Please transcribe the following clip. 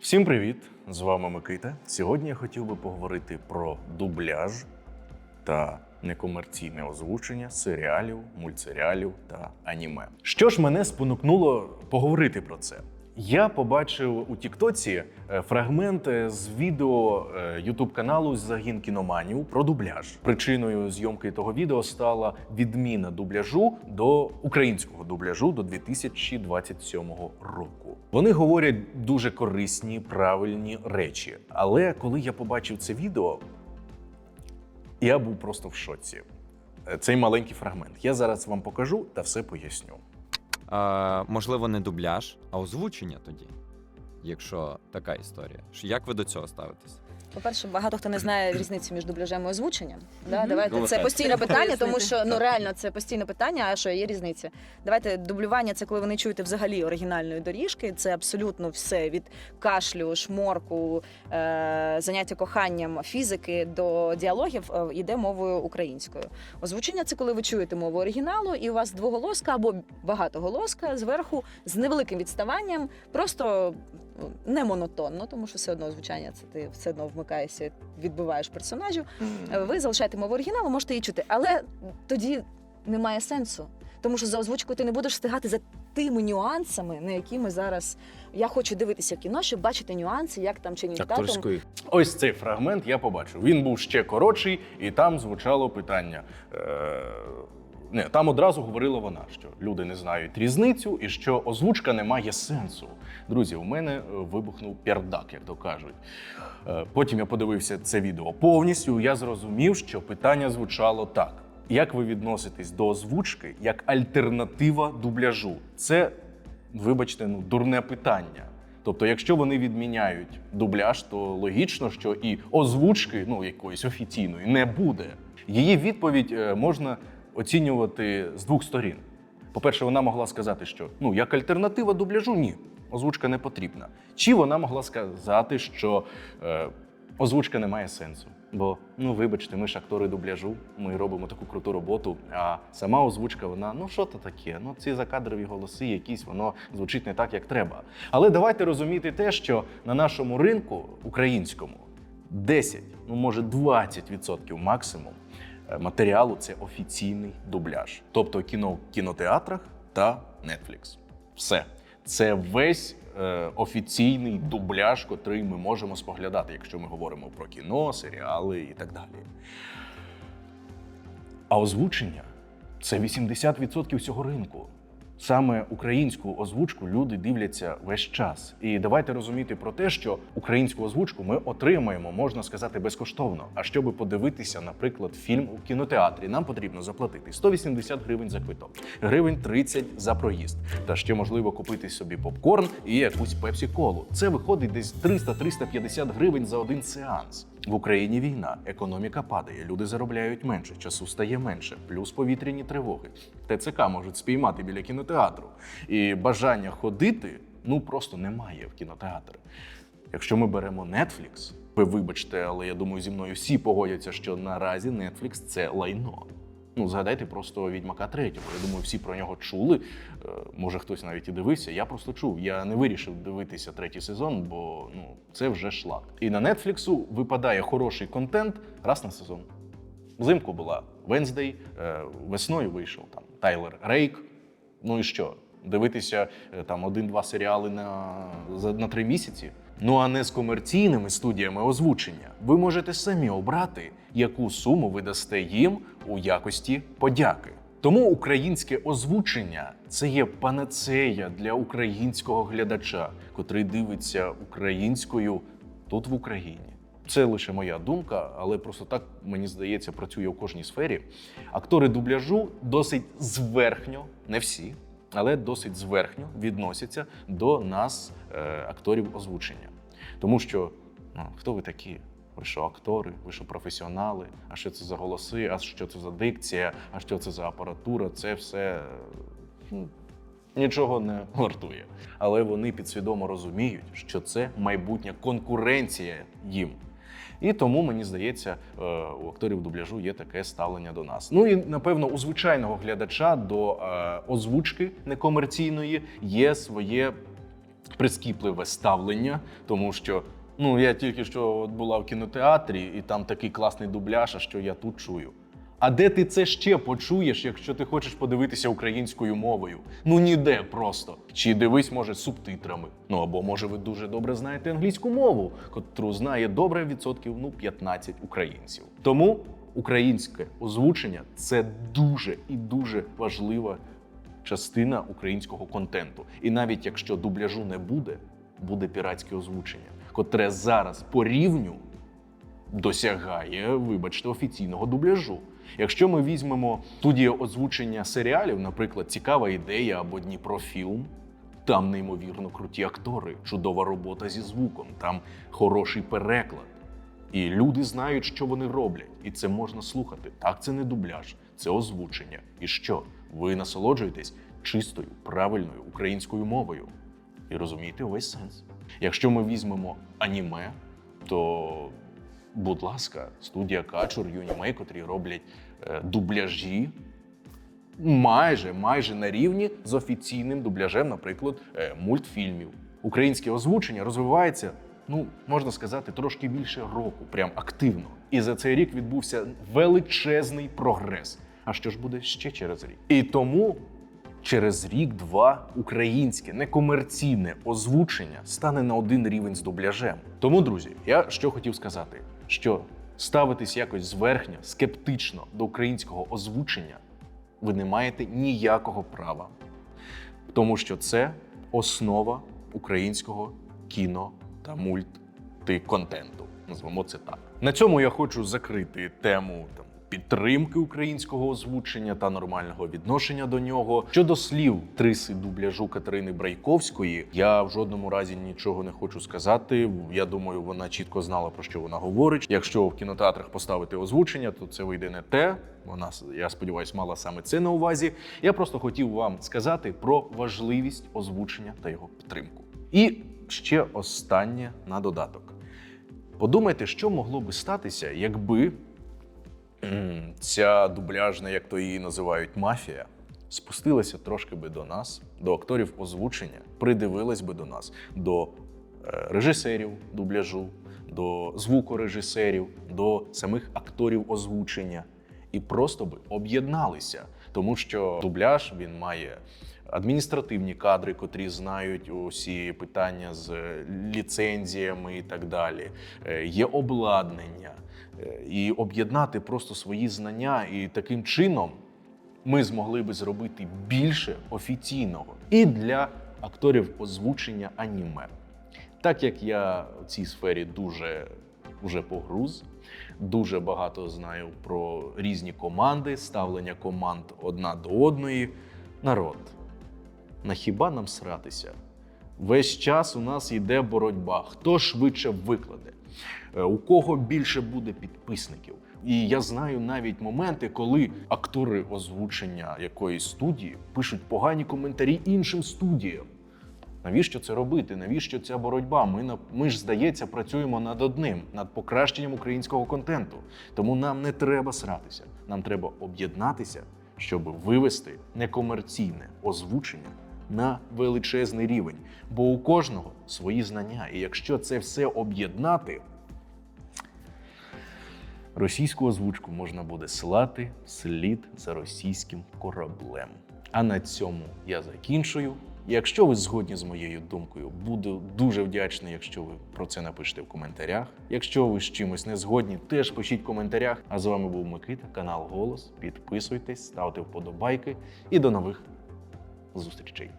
Всім привіт! З вами Микита. Сьогодні я хотів би поговорити про дубляж та некомерційне озвучення серіалів, мультсеріалів та аніме. Що ж мене спонукнуло поговорити про це? Я побачив у Тіктоці е, фрагмент е, з відео Ютуб каналу Загін кіноманів про дубляж. Причиною зйомки того відео стала відміна дубляжу до українського дубляжу до 2027 року. Вони говорять дуже корисні, правильні речі. Але коли я побачив це відео, я був просто в шоці. Е, Цей маленький фрагмент. Я зараз вам покажу та все поясню. А, можливо, не дубляж, а озвучення тоді, якщо така історія. Як ви до цього ставитесь? По-перше, багато хто не знає різниці між дубляжем і озвученням. Да? Давайте Ну, це постійне питання, тому що ну реально це постійне питання. А що є різниця? Давайте дублювання це коли ви не чуєте взагалі оригінальної доріжки. Це абсолютно все від кашлю, шморку, е- заняття коханням, фізики до діалогів е, йде мовою українською. Озвучення це коли ви чуєте мову оригіналу, і у вас двоголоска або багатоголоска зверху з невеликим відставанням, просто не монотонно, тому що все одно звучання це ти все одно вмикаєшся, відбиваєш персонажів. Ви залишаєте мову оригіналу, можете її чути, але тоді немає сенсу. Тому що за озвучкою ти не будеш встигати за тими нюансами, на які ми зараз. Я хочу дивитися кіно, щоб бачити нюанси, як там чи татом. Акторської Ось цей фрагмент я побачив. Він був ще коротший, і там звучало питання. Е... Не, там одразу говорила вона, що люди не знають різницю і що озвучка не має сенсу. Друзі, у мене е, вибухнув пердак, як то кажуть. Е, Потім я подивився це відео повністю. Я зрозумів, що питання звучало так: як ви відноситесь до озвучки як альтернатива дубляжу? Це, вибачте, ну дурне питання. Тобто, якщо вони відміняють дубляж, то логічно, що і озвучки, ну якоїсь офіційної, не буде. Її відповідь е, можна оцінювати з двох сторін. По-перше, вона могла сказати, що ну як альтернатива дубляжу, ні, озвучка не потрібна. Чи вона могла сказати, що е, озвучка не має сенсу. Бо, ну вибачте, ми ж актори дубляжу, ми робимо таку круту роботу. А сама озвучка, вона ну що то таке? Ну ці закадрові голоси, якісь воно звучить не так, як треба. Але давайте розуміти те, що на нашому ринку українському 10, ну може 20% максимум е, матеріалу це офіційний дубляж, тобто кіно в кінотеатрах та Netflix. Все. Це весь е, офіційний дубляж, котрий ми можемо споглядати, якщо ми говоримо про кіно, серіали і так далі. А озвучення це 80% всього ринку. Саме українську озвучку люди дивляться весь час. І давайте розуміти про те, що українську озвучку ми отримаємо, можна сказати, безкоштовно. А щоб подивитися, наприклад, фільм у кінотеатрі, нам потрібно заплатити 180 гривень за квиток, гривень 30 за проїзд. Та ще можливо купити собі попкорн і якусь пепсі-колу. Це виходить десь 300-350 гривень за один сеанс. В Україні війна, економіка падає, люди заробляють менше, часу стає менше, плюс повітряні тривоги. ТЦК можуть спіймати біля кінотеатру. І бажання ходити ну просто немає в кінотеатр. Якщо ми беремо Netflix, ви вибачте, але я думаю, зі мною всі погодяться, що наразі Netflix – це лайно. Ну, згадайте просто Відьмака третього. Я думаю, всі про нього чули. Е, Може, хтось навіть і дивився. Я просто чув. Я не вирішив дивитися третій сезон, бо ну це вже шлак. І на Нетфліксу випадає хороший контент раз на сезон. Взимку була Венздей, е, весною вийшов там Тайлер Рейк. Ну і що? Дивитися е, там один-два серіали на, на три місяці. Ну а не з комерційними студіями озвучення. Ви можете самі обрати, яку суму ви дасте їм у якості подяки. Тому українське озвучення це є панацея для українського глядача, котрий дивиться українською тут в Україні. Це лише моя думка, але просто так мені здається, працює у кожній сфері. Актори дубляжу досить зверхньо, не всі, але досить зверхньо відносяться до нас, е, акторів озвучення. Тому що ну, хто ви такі? Ви що актори, ви що професіонали? А що це за голоси? А що це за дикція? А що це за апаратура? Це все ну, нічого не вартує. Але вони підсвідомо розуміють, що це майбутня конкуренція їм. І тому мені здається, е, у акторів дубляжу є таке ставлення до нас. Ну і напевно, у звичайного глядача до е, озвучки некомерційної є своє прискіпливе ставлення, тому що ну я тільки що от була в кінотеатрі, і там такий класний дубляж, що я тут чую. А де ти це ще почуєш, якщо ти хочеш подивитися українською мовою? Ну ніде просто. Чи дивись, може, субтитрами. Ну або може ви дуже добре знаєте англійську мову, котру знає добре відсотків ну 15 українців. Тому українське озвучення це дуже і дуже важлива частина українського контенту. І навіть якщо дубляжу не буде, буде піратське озвучення, котре зараз по рівню досягає, вибачте, офіційного дубляжу. Якщо ми візьмемо студію озвучення серіалів, наприклад, цікава ідея або Дніпрофільм, там неймовірно круті актори, чудова робота зі звуком, там хороший переклад. І люди знають, що вони роблять, і це можна слухати. Так, це не дубляж, це озвучення. І що? Ви насолоджуєтесь чистою, правильною українською мовою. І розумієте увесь сенс. Якщо ми візьмемо аніме, то, будь ласка, студія Качур, Юнімей, котрі роблять е, дубляжі, майже майже на рівні з офіційним дубляжем, наприклад, е, мультфільмів. Українське озвучення розвивається, ну можна сказати, трошки більше року, прям активно. І за цей рік відбувся величезний прогрес. А що ж буде ще через рік? І тому через рік-два українське некомерційне озвучення стане на один рівень з дубляжем. Тому, друзі, я що хотів сказати, що ставитись якось зверхня, скептично до українського озвучення ви не маєте ніякого права, тому що це основа українського кіно та мультиконтенту. Назвемо це так. На цьому я хочу закрити тему там. Підтримки українського озвучення та нормального відношення до нього щодо слів триси дубляжу Катерини Брайковської. Я в жодному разі нічого не хочу сказати. Я думаю, вона чітко знала про що вона говорить. Якщо в кінотеатрах поставити озвучення, то це вийде не те. Вона я сподіваюся, мала саме це на увазі. Я просто хотів вам сказати про важливість озвучення та його підтримку. І ще останнє на додаток. Подумайте, що могло би статися, якби ця дубляжна, як то її називають, мафія, спустилася трошки би до нас, до акторів озвучення, придивилась би до нас, до е, режисерів дубляжу, до звукорежисерів, до самих акторів озвучення і просто би об'єдналися, тому що дубляж він має. Адміністративні кадри, котрі знають усі питання з ліцензіями і так далі. Е, Є обладнання, Е, і об'єднати просто свої знання, і таким чином ми змогли би зробити більше офіційного і для акторів озвучення аніме. Так як я в цій сфері дуже вже погруз, дуже багато знаю про різні команди, ставлення команд одна до одної. Народ, на хіба нам сратися? Весь час у нас йде боротьба. Хто швидше викладе? Е, У кого більше буде підписників? І я знаю навіть моменти, коли актори озвучення якоїсь студії пишуть погані коментарі іншим студіям. Навіщо це робити? Навіщо ця боротьба? Ми ми ж здається працюємо над одним, над покращенням українського контенту. Тому нам не треба сратися. Нам треба об'єднатися, щоб вивести некомерційне озвучення на величезний рівень. Бо у кожного свої знання. І якщо це все об'єднати, російську озвучку можна буде слати слід за російським кораблем. А на цьому я закінчую. Якщо ви згодні з моєю думкою, буду дуже вдячний, якщо ви про це напишете в коментарях. Якщо ви з чимось не згодні, теж пишіть в коментарях. А з вами був Микита, канал Голос. Підписуйтесь, ставте вподобайки і до нових зустрічей.